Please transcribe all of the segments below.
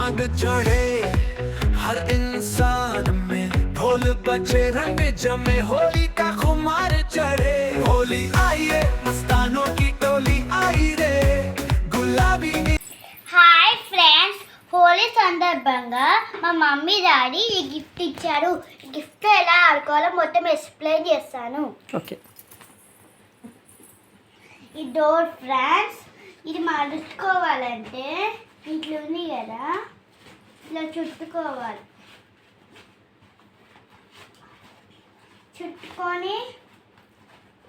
आग चढ़े हर इंसान में ढोल बजे रंग जमे होली का खुमार चढ़े होली आइए मस्तानों की टोली आई रे गुलाबी హాయ్ ఫ్రెండ్స్ హోలీ సందర్భంగా మా మమ్మీ డాడీ ఈ గిఫ్ట్ ఇచ్చారు ఈ గిఫ్ట్ ఎలా ఆడుకోవాలో మొత్తం ఎక్స్ప్లెయిన్ చేస్తాను ఓకే ఈ డోర్ ఫ్రాన్స్ ఇది మడుచుకోవాలంటే ఇట్లా ఉంది కదా ఇట్లా చుట్టుకోవాలి. చుట్టుకొని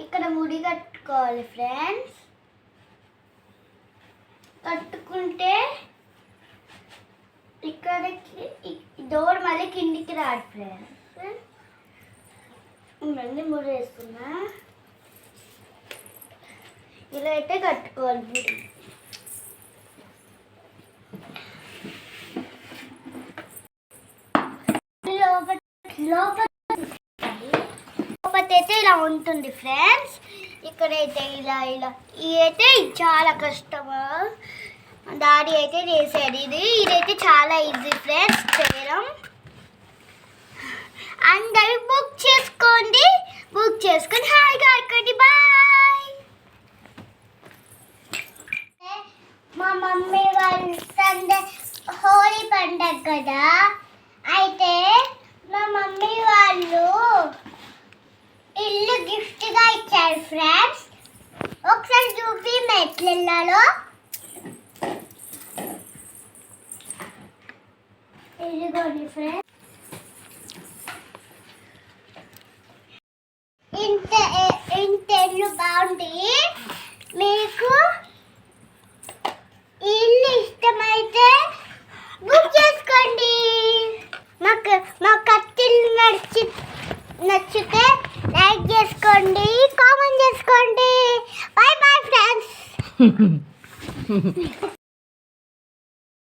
ఇక్కడ ముడి కట్టుకోవాలి ఫ్రెండ్స్. కట్టుకుంటే ఇక్కడికి డోర్ మళ్ళీ కిందికి రాదు ఫ్రెండ్స్. మళ్ళీ ముడి వేసుకున్నా ఇలా అయితే కట్టుకోవాలి లోపల లోపల అయితే ఇలా ఉంటుంది ఫ్రెండ్స్ ఇక్కడైతే ఇలా ఇలా. ఇది అయితే చాలా కష్టమా. డాడీ అయితే చేసాడు ఇది ఇదైతే చాలా ఈజీ ఫ్రెండ్స్ చేయడం. మా మమ్మీ వాళ్ళు సండే హోలీ పండగ కదా. అయితే మా మమ్మీ వాళ్ళు ఇల్లు గిఫ్ట్గా ఇచ్చారు ఫ్రెండ్స్. ఒకసారి చూపి మెట్లు ఇదిగోండి ఫ్రెండ్స్ ఇంత ఇంత ఇల్లు బాగుంది మీకు ఈ ఇల్లు ఇష్టమైతే బుక్ చేసుకోండి మాకు మా కత్తిల్లు నడిచి నచ్చితే లైక్ చేసుకోండి కామెంట్ చేసుకోండి. Bye bye friends